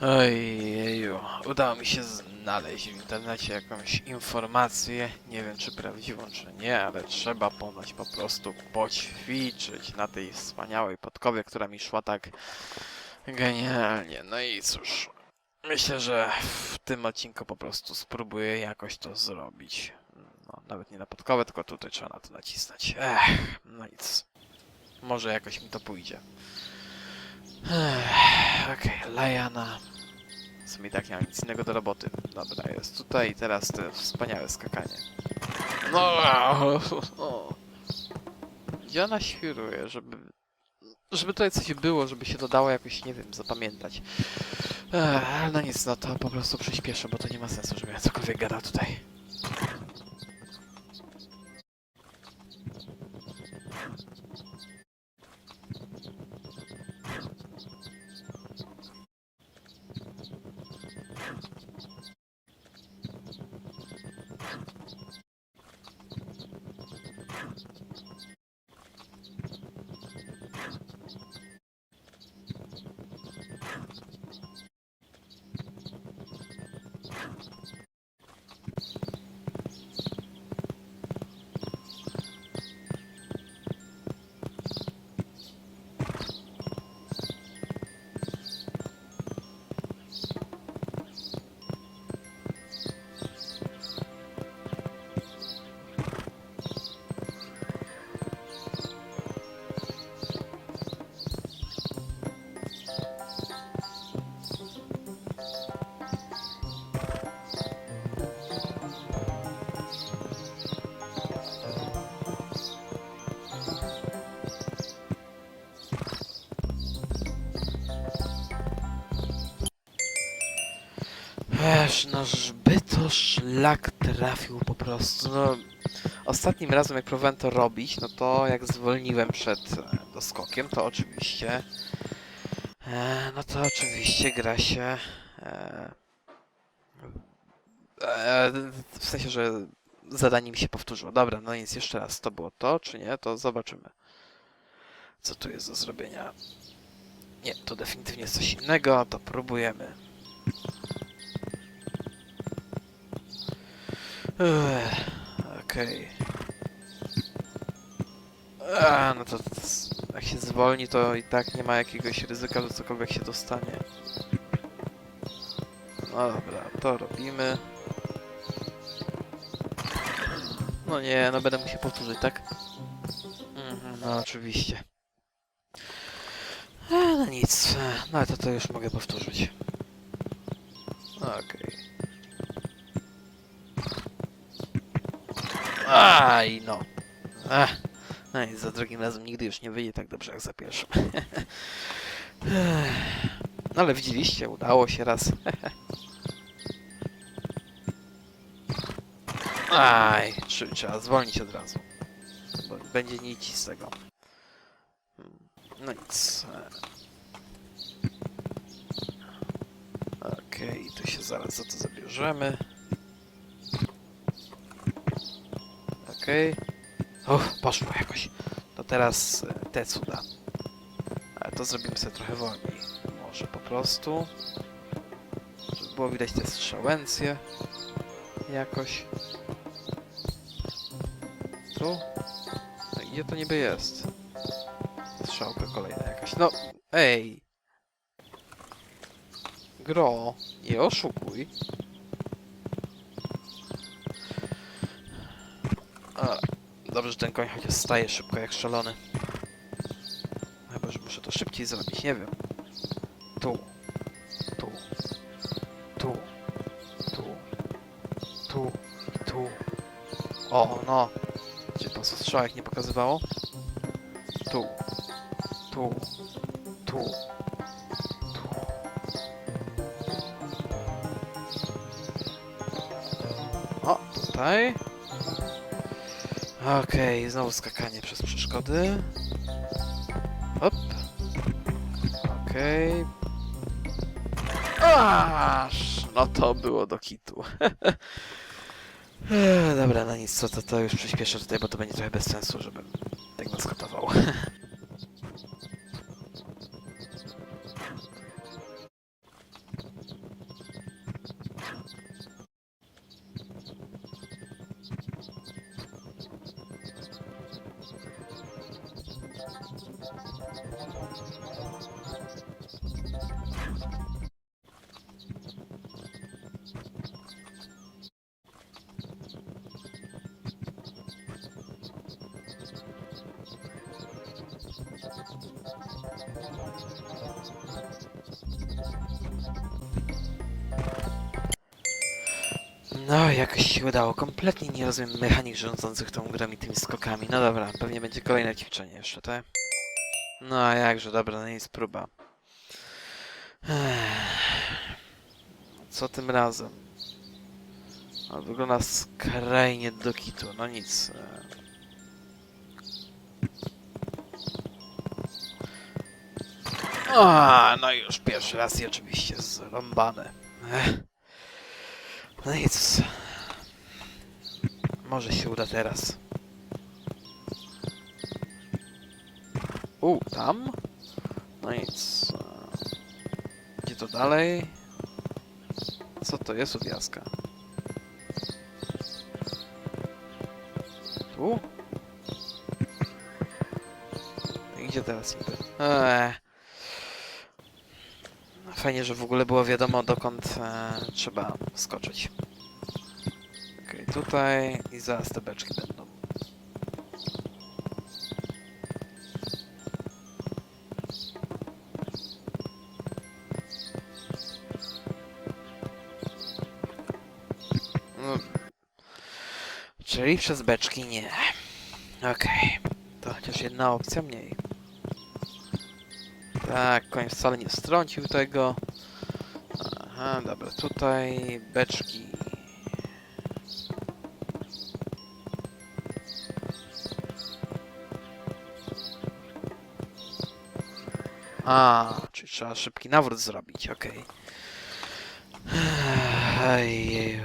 Ojeju, udało mi się znaleźć w internecie jakąś informację, nie wiem czy prawdziwą czy nie, ale trzeba ponoć po prostu poćwiczyć na tej wspaniałej podkowie, która mi szła tak genialnie. No i cóż, myślę, że w tym odcinku po prostu spróbuję jakoś to zrobić. No, nawet nie na podkowę, tylko tutaj trzeba na to nacisnąć. Ech, no nic. Może jakoś mi to pójdzie. Ech, Okej, Lajana. W sumie tak nie mam nic innego do roboty. Dobra, jest tutaj teraz to wspaniałe skakanie. No! o. Świruje, żeby... Żeby tutaj coś było, żeby się dodało jakoś, nie wiem, zapamiętać. Ech, no nic, no to po prostu przyspieszę, bo to nie ma sensu, żebym ja cokolwiek gadał tutaj. Wiesz, no żeby to szlak trafił po prostu, no... Ostatnim razem jak próbowałem to robić, no to jak zwolniłem przed e, doskokiem, to oczywiście... E, no to oczywiście gra się... E, e, w sensie, że zadanie mi się powtórzyło. Dobra, no nic, jeszcze raz, to było to, czy nie, to zobaczymy. Co tu jest do zrobienia? Nie, to definitywnie jest coś innego, to próbujemy. Okej. A, no to, to jak się zwolni, to i tak nie ma jakiegoś ryzyka, że cokolwiek się dostanie. No dobra, to robimy. No nie, no będę musiał powtórzyć, tak? Mhm, no oczywiście. E, no nic, e, no to, to już mogę powtórzyć. Okej. Aj, no. Ach, no za drugim razem nigdy już nie wyjdzie tak dobrze jak za pierwszym. No ale widzieliście, udało się raz. Aj, trzeba zwolnić od razu. Bo będzie nici z tego. No nic. Okej, tu się zaraz za to zabierzemy. Okej. Uff, poszło jakoś. To teraz e, te cuda. Ale to zrobimy sobie trochę wolniej. Może po prostu. Żeby było widać te strzałęcje. Jakoś. Tu? No gdzie to niby jest? Strzałka kolejna jakaś. No, ej! Gro, nie oszukuj. Dobrze, że ten koń chociaż staje szybko jak szalony. Chyba, że muszę to szybciej zrobić, nie wiem. Tu. Tu. Tu. Tu. Tu. Tu. O, no. Gdzie po strzałek nie pokazywało? Tu. Tu. Tu. O, tutaj. Okej, znowu skakanie przez przeszkody. Hop. Okej. Aż! No to było do kitu. Dobra, no nic, co to, to już przyspieszę tutaj, bo to będzie trochę bez sensu, żebym tak naskatował. No, jakoś się udało. Kompletnie nie rozumiem mechanik rządzących tą grą i tymi skokami. No dobra, pewnie będzie kolejne ćwiczenie jeszcze, tak? No a jakże, dobra, no nic, próba. Co tym razem? No, wygląda skrajnie do kitu, no nic. A, no już pierwszy raz i oczywiście zrąbane. Ech. No nic. Może się uda teraz. U, tam? No nic. Gdzie to dalej? Co to jest od jaska? Tu? I gdzie teraz niby? Eee. Fajnie, że w ogóle było wiadomo dokąd e, trzeba skoczyć. Okej, tutaj i zaraz te beczki będą. No. Czyli przez beczki nie. Okej. To chociaż jedna opcja mniej. Tak, koń wcale nie strącił tego. Aha, dobra, tutaj beczki. A, czyli trzeba szybki nawrót zrobić, okej. Okay.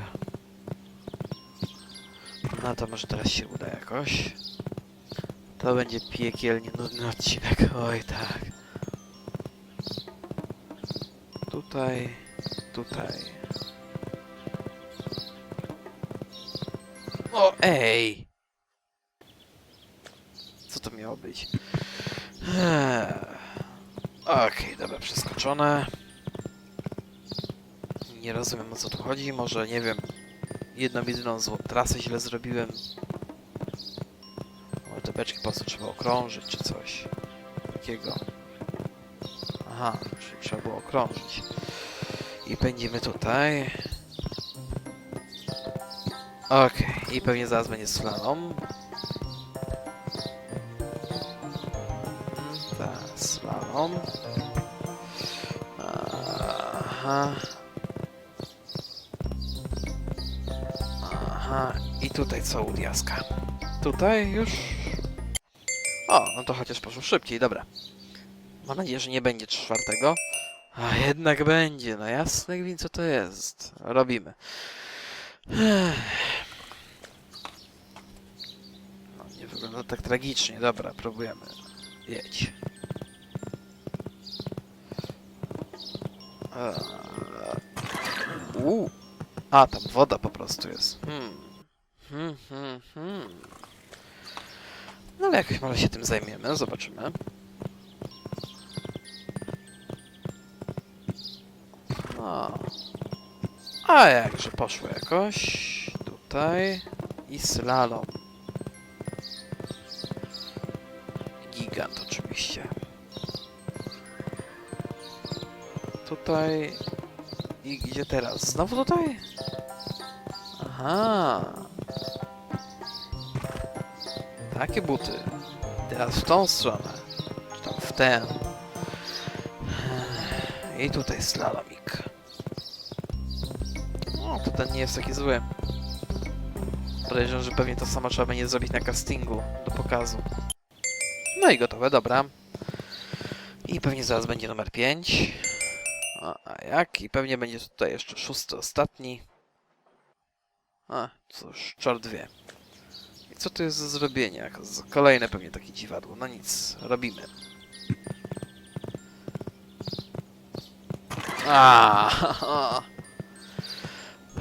No to może teraz się uda jakoś. To będzie piekielnie nudny odcinek, oj tak. Tutaj, tutaj. O, ej! Co to miało być? Eee. Okej, dobra, przeskoczone. Nie rozumiem o co tu chodzi, może nie wiem. Jedną jedyną złą trasę źle zrobiłem. Może te beczki po prostu trzeba okrążyć, czy coś takiego. Aha, trzeba było okrążyć. I pędzimy tutaj. Okej, i pewnie zaraz będzie slalom. Tak, slalom. Aha. Aha, i tutaj co u diaska? Tutaj już... O, no to chociaż poszło szybciej, dobra. Mam nadzieję, że nie będzie czwartego. A jednak będzie, no jasne gwint, co to jest. Robimy. No, nie wygląda tak tragicznie. Dobra, próbujemy. Jedź. Eee, U. A, tam woda po prostu jest. Hmm. Hmm, hmm, hmm. No ale jakoś może się tym zajmiemy, zobaczymy. No. A jakże poszło jakoś. Tutaj. I slalom. Gigant oczywiście. Tutaj. I gdzie teraz? Znowu tutaj? Aha. Takie buty. Teraz w tą stronę. Czy tam w tę. I tutaj slalomik. O, to ten nie jest taki zły. Podejrzewam, że pewnie to samo trzeba będzie zrobić na castingu do pokazu. No i gotowe, dobra. I pewnie zaraz będzie numer 5. A, a jak? I pewnie będzie tutaj jeszcze szósty, ostatni. A, cóż, czart wie. I co to jest za zrobienie? Z- Kolejne pewnie takie dziwadło. No nic, robimy. A,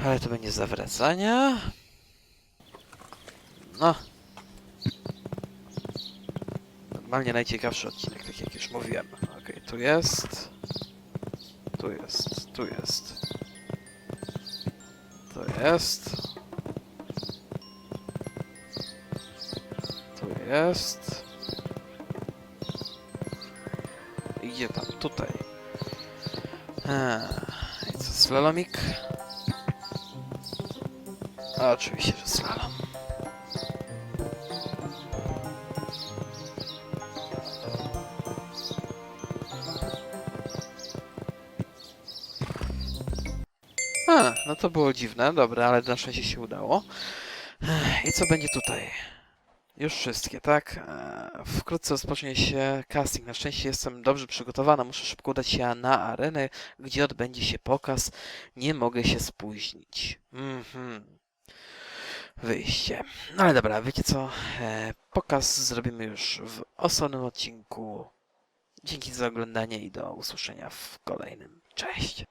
Ale to będzie zawracania. No. Normalnie najciekawszy odcinek, tak jak już mówiłem. Okej, tu jest. Tu jest, tu jest. To jest. Tu jest. Idzie tam, tutaj. Eee, I co, slalomik? Oczywiście, że slalom. A, no to było dziwne, dobra, ale na szczęście się udało. I co będzie tutaj? Już wszystkie, tak? Eee, Wkrótce rozpocznie się casting. Na szczęście jestem dobrze przygotowana. Muszę szybko udać się na arenę, gdzie odbędzie się pokaz. Nie mogę się spóźnić. Mhm. Wyjście. No ale dobra, wiecie co? Eee, Pokaz zrobimy już w osobnym odcinku. Dzięki za oglądanie i do usłyszenia w kolejnym. Cześć!